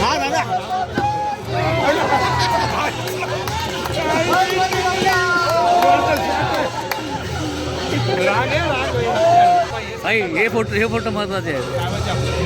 हा दादा भाई हे फोटो हे फोटो महत्त्वाचे आहेत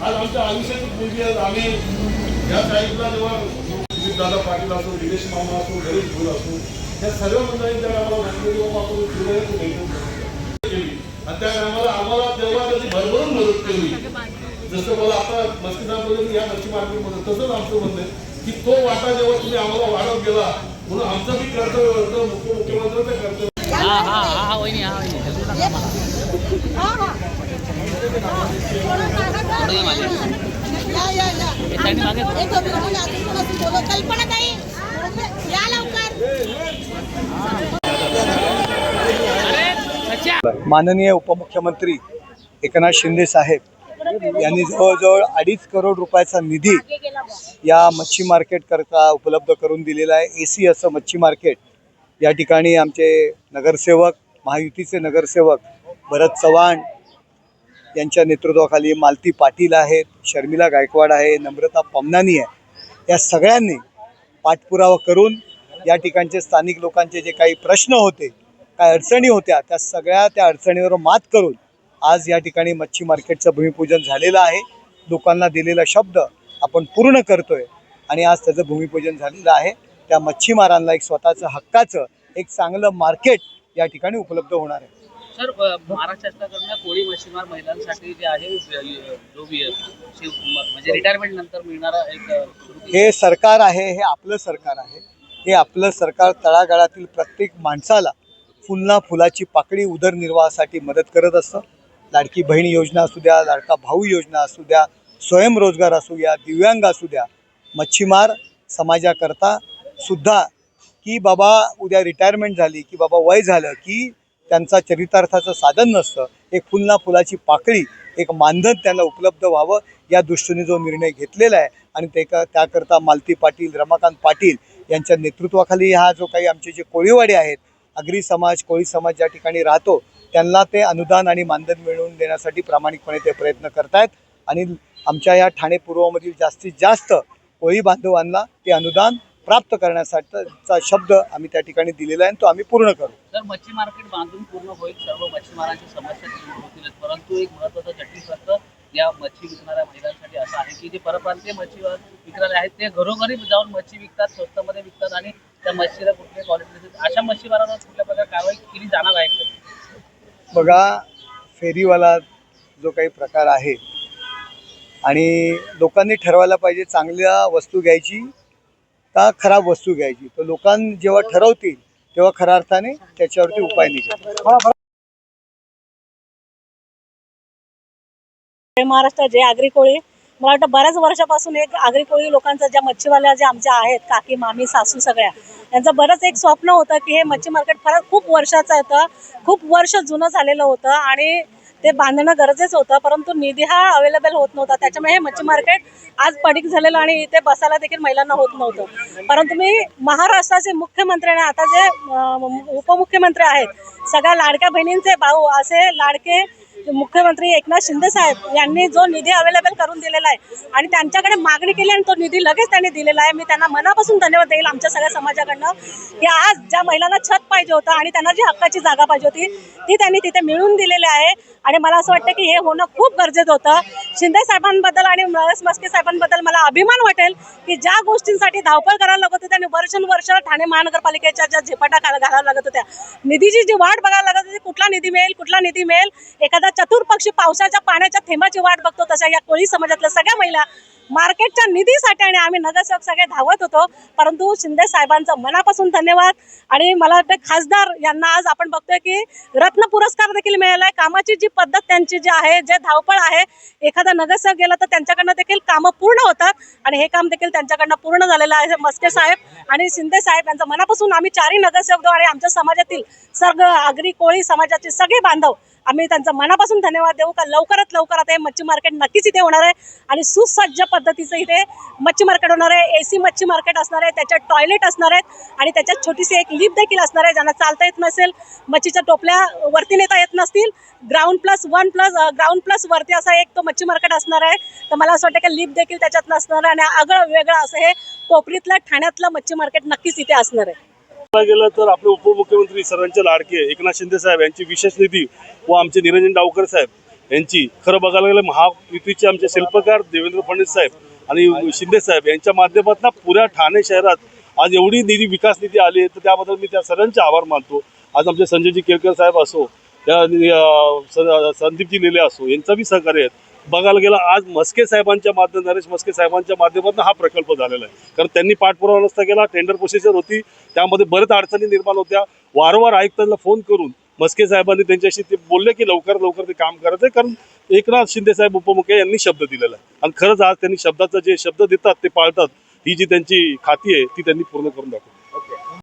आज आमच्या आयुष्याची पूर्वी आज आम्ही या साईडला जेव्हा दादा पाटील असो दिनेश मामा असो गणेश भोल असो या सर्व मंडळींच्या आम्हाला भेटले तेव्हा आपण हृदयातून भेटून केली आणि त्या टायमाला आम्हाला तेव्हा त्याची भरभरून मदत केली. जसं मला आता मस्किदामध्ये या मच्छी मार्केटमध्ये तसंच आमचं म्हणणं आहे की तो वाटा जेव्हा तुम्ही आम्हाला वाढत गेला म्हणून आमचं बी कर्तव्य होतं मुख्य मुख्यमंत्र्याचं कर्तव्य हा हा हा हा. कल्पना ताई या लवकर. माननीय उपमुख्यमंत्री एकनाथ शिंदे साहेब यांनी जवळजवळ अडीच करोड रुपयाचा निधी या मच्छी मार्केट करता उपलब्ध करून दिलेला आहे. ए सी असं मच्छी मार्केट या ठिकाणी आमचे नगरसेवक महायुतीचे नगरसेवक भरत चव्हाण यांच्या नेतृत्वाखाली मालती पाटील आहेत शर्मिला गायकवाड आहे नम्रता पमनानी आहे. या सगळ्यांनी पाठपुरावा करून या ठिकाणचे स्थानिक लोकांचे जे काही प्रश्न होते काय अडचणी होत्या त्या सगळ्या त्या अडचणीवर मात करून आज या ठिकाणी मच्छी मार्केटचं भूमिपूजन झालेलं आहे. लोकांना दिलेला शब्द आपण पूर्ण करतोय आणि आज त्याचं भूमिपूजन झालेलं आहे. त्या मच्छीमारांना एक स्वतःचं हक्काचं एक चांगलं मार्केट या ठिकाणी उपलब्ध होणार आहे. सर महाराष्ट्र शासनाकडनं कोळी मच्छीमार महिलांसाठी जे आहे जो म्हणजे रिटायरमेंट नंतर मिळणारा एक हे सरकार आहे हे आपलं सरकार आहे. हे आपलं सरकार तळागाळातील प्रत्येक माणसाला फुलना फुलाची पाकळी उदरनिर्वाहासाठी मदत करत असतं. लाडकी बहीण योजना असू द्या लाडका भाऊ योजना असू द्या स्वयंरोजगार असू द्या दिव्यांग असू द्या मच्छीमार समाजाकरता सुद्धा की बाबा उद्या रिटायरमेंट झाली की बाबा वय झालं की त्यांचा चरितार्थाचं साधन नसतं. एक फुलना फुलाची पाकळी एक मानधन त्यांना उपलब्ध व्हावं या दृष्टीने जो निर्णय घेतलेला आहे. आणि ते का त्याकरता मालती पाटील रमाकांत पाटील यांच्या नेतृत्वाखाली हा जो काही आमचे जे कोळीवाडे आहेत आगरी समाज कोळी समाज ज्या ठिकाणी राहतो त्यांना ते अनुदान आणि मानधन मिळवून देण्यासाठी प्रामाणिकपणे ते प्रयत्न करतायत. आणि आमच्या या ठाणे पूर्वमधील जास्तीत जास्त कोळी बांधवांना ते अनुदान प्राप्त करण्यासाठीचा शब्द आम्ही त्या ठिकाणी दिलेला आहे आणि तो आम्ही पूर्ण करू. तर मच्छी मार्केट बांधून पूर्ण होईल सर्व मच्छीमारांची समस्या दूर होतीलच परंतु एक महत्वाचं जटिल प्रश्न या मच्छी विकणाऱ्या महिलांसाठी असं आहे की जे परप्रांतीय मच्छी विकणारे आहेत ते घरोघरी जाऊन मच्छी विकतात स्वस्तमध्ये विकतात आणि त्या मच्छीला कुठल्या क्वालिटी अशा मच्छीमारांवर कुठल्या प्रकारे कारवाई केली जाणार आहे? बघा फेरीवाला जो काही प्रकार आहे आणि लोकांनी ठरवायला पाहिजे चांगल्या वस्तू घ्यायची का खराब वस्तू घ्यायची? तर लोकांनी जेव्हा ठरवतील तेव्हा खऱ्या अर्थाने त्याच्यावरती उपाय निघेल. महाराष्ट्र जे आगरी कोळी. मला वाटतं बऱ्याच वर्षापासून एक आगरी कोळी लोकांचं ज्या मच्छीवाल्या ज्या आमच्या आहेत काकी मामी सासू सगळ्या त्यांचं बरंच एक स्वप्न होतं की हे मच्छी मार्केट फार खूप वर्षाचं होतं. खूप वर्ष जुनं झालेलं होतं आणि ते बांधणं गरजेचं होतं परंतु निधी हा अवेलेबल होत नव्हता. त्याच्यामुळे हे मच्छी मार्केट आज पडीक झालेलं आणि इथे बसायला देखील महिलांना होत नव्हतं. परंतु मी महाराष्ट्राचे मुख्यमंत्री आणि आता जे उपमुख्यमंत्री आहेत सगळ्या लाडक्या बहिणींचे भाऊ असे लाडके मुख्यमंत्री एकनाथ शिंदे साहेब यांनी जो निधी अवेलेबल करून दिलेला आहे आणि त्यांच्याकडे मागणी केली आणि तो निधी लगेच त्यांनी दिलेला आहे. मी त्यांना मनापासून धन्यवाद देईल आमच्या सगळ्या समाजाकडनं की आज ज्या महिलांना छत पाहिजे होतं आणि त्यांना जी हक्काची जागा पाहिजे होती ती त्यांनी तिथे मिळून दिलेली आहे. आणि मला असं वाटतं की हे होणं खूप गरजेचं होतं. शिंदे साहेबांबद्दल आणि नरेश मस्के साहेबांबद्दल मला अभिमान वाटेल की ज्या गोष्टींसाठी धावपळ करायला लागत होती त्यांनी वर्षानुवर्ष ठाणे महानगरपालिकेच्या ज्या झेपाटा घाला- लागत होत्या निधीची जी वाट बघायला लागत होती कुठला निधी मिळेल कुठला निधी मिळेल एखादा आता चतुर्पक्षी पावसाच्या पाण्याच्या थेंबाची वाट बघतो तशा या कोळी समाजातल्या सगळ्या महिला मार्केटच्या निधीसाठी आणि आम्ही नगरसेवक सगळे धावत होतो. परंतु शिंदे साहेबांचं मनापासून धन्यवाद. आणि मला वाटतं खासदार यांना आज आपण बघतोय की रत्न पुरस्कार देखील मिळाला आहे कामाची जी पद्धत त्यांची जी आहे जे धावपळ आहे एखादा नगरसेवक गेला तर त्यांच्याकडनं देखील कामं पूर्ण होतात. आणि हे काम देखील त्यांच्याकडनं पूर्ण झालेलं आहे मस्के साहेब. आणि शिंदे साहेब यांचं मनापासून आम्ही चारही नगरसेवक आणि आमच्या समाजातील सर्व आगरी कोळी समाजाचे सगळे बांधव आम्ही त्यांचं मनापासून धन्यवाद देऊ का लवकरात लवकर आता हे मच्छी मार्केट नक्कीच इथे होणार आहे आणि सुसज्ज पद्धतीचं इथे मच्छी मार्केट होणार आहे. ए सी मच्छी मार्केट असणार आहे त्याच्यात टॉयलेट असणार आहेत आणि त्याच्यात छोटीशी एक लिफ्ट देखील असणार आहे ज्यांना चालता येत नसेल मच्छीच्या टोपल्या वरती नेता येत नसतील. Ground plus one plus ground plus वरती असा एक तो मच्छी मार्केट असणार आहे. तर मला असं वाटतं की लिफ्ट देखील त्याच्यात नसणार आहे आणि आगळं वेगळं असं हे कोपरीतलं ठाण्यातलं मच्छी मार्केट नक्कीच इथे असणार आहे. गेलं तर आपले उपमुख्यमंत्री सर्वांचे लाडके एकनाथ शिंदे साहेब यांची विशेष निधी व आमचे निरंजन डावकर साहेब यांची. खरं बघायला गेलं महायुतीचे आमचे शिल्पकार देवेंद्र फडणवीस साहेब आणि शिंदे साहेब यांच्या माध्यमातून पुऱ्या ठाणे शहरात आज एवढी निधी विकास निधी आली तर त्याबद्दल मी त्या सर्वांचे आभार मानतो. आज आमचे संजयजी केळकर साहेब असो त्या स- संदीपजी लेले असो यांचा बी सहकार्य आहे. बघायला गेला आज मस्के साहेबांच्या माध्यम नरेश मस्के साहेबांच्या माध्यमातून हा प्रकल्प झालेला आहे. कारण त्यांनी पाठपुरावा नसता केला टेंडर प्रोसिजर होती त्यामध्ये बऱ्याच अडचणी निर्माण होत्या. वारंवार आयुक्तांना फोन करून मस्के साहेबांनी त्यांच्याशी ते बोलले की लवकर लवकर ते काम करत आहे. कारण एकनाथ शिंदे साहेब उपमुख्य यांनी शब्द दिलेला आहे. आणि खरंच आज त्यांनी शब्दाचा जे शब्द देतात ते पाळतात ही जी त्यांची खाती आहे ती त्यांनी पूर्ण करून दाखवली.